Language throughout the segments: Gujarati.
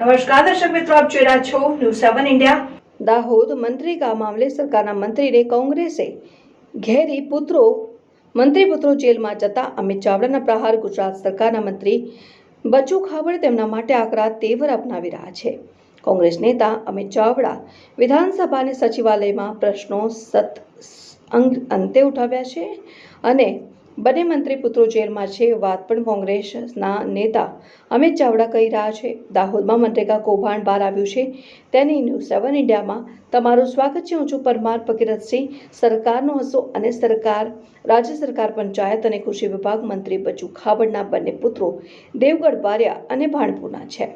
નમસ્કાર, દર્શક મિત્રો, આપ જોઈ રહ્યા છો ન્યૂઝ સેવન ઇન્ડિયા દાહોદ મંત્રીગા મામલે સરકારના મંત્રીને કોંગ્રેસે ઘેરી પુત્રો, મંત્રી પુત્રો જેલમાં જતા અમિત ચાવડાના પ્રહાર ગુજરાત સરકારના મંત્રી બચુ ખાબડ તેમના માટે આકરા તેવર અપનાવી રહ્યા છે. કોંગ્રેસ નેતા અમિત ચાવડા વિધાનસભા અને સચિવાલયમાં પ્રશ્નો સત અંતે ઉઠાવ્યા છે અને બંને મંત્રી પુત્રો જેલમાં છે વાત પણ કોંગ્રેસના નેતા અમિત ચાવડા કહી રહ્યા છે. દાહોદમાં મનરેગા કૌભાંડ બહાર આવ્યું છે. તેની ન્યૂઝ સેવન ઇન્ડિયામાં તમારું સ્વાગત છે. હું છું પરમાર ભગીરથસિંહ. સરકારનો હસો અને સરકાર, રાજ્ય સરકાર, પંચાયત અને કૃષિ વિભાગ મંત્રી બચુ ખાબડના બંને પુત્રો દેવગઢ, બારિયા અને ભાણપુરના છે.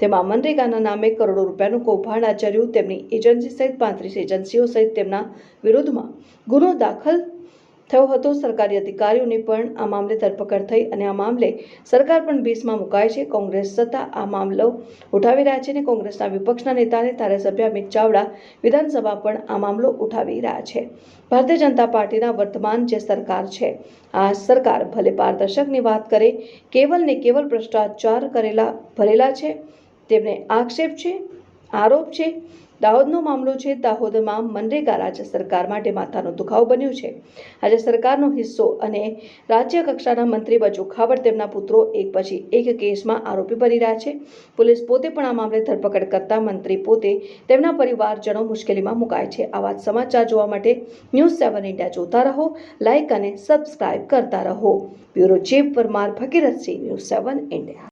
તેમાં મનરેગાના નામે કરોડો રૂપિયાનું કૌભાંડ આચર્યું. તેમની એજન્સી સહિત પાંત્રીસ એજન્સીઓ સહિત તેમના વિરુદ્ધમાં ગુનો દાખલ થયો હતો. સરકારી અધિકારીઓની પણ આ મામલે ધરપકડ થઈ અને આ મામલે સરકાર પણ બીસમાં મુકાય છે. કોંગ્રેસ સત્તા આ મામલો ઉઠાવી રહ્યા છે અને કોંગ્રેસના વિપક્ષના નેતા અને ધારાસભ્ય અમિત ચાવડા વિધાનસભા પણ આ મામલો ઉઠાવી રહ્યા છે. ભારતીય જનતા પાર્ટીના વર્તમાન જે સરકાર છે, આ સરકાર ભલે પારદર્શકની વાત કરે, કેવલ ને કેવલ ભ્રષ્ટાચાર કરેલા, ભરેલા છે. તેમને આક્ષેપ છે આરોપ છે. દાહોદનો મામલો છે. દાહોદમાં મનરેગા રાજ્ય સરકાર માટે માથાનો દુખાવો બન્યો છે. આજે સરકારનો હિસ્સો અને રાજ્ય કક્ષાના મંત્રી બચુ ખાબડ તેમના પુત્રો એક પછી એક કેસમાં આરોપી બની રહ્યા છે. પોલીસ પોતે પણ આ મામલે ધરપકડ કરતા મંત્રી પોતે તેમના પરિવારજનો મુશ્કેલીમાં મુકાય છે. આવા સમાચાર જોવા માટે ન્યૂઝ સેવન ઇન્ડિયા જોતા રહો લાઇક અને સબસ્ક્રાઇબ કરતા રહો. Bureau chief Parmar Bhagirathsinh news seven India.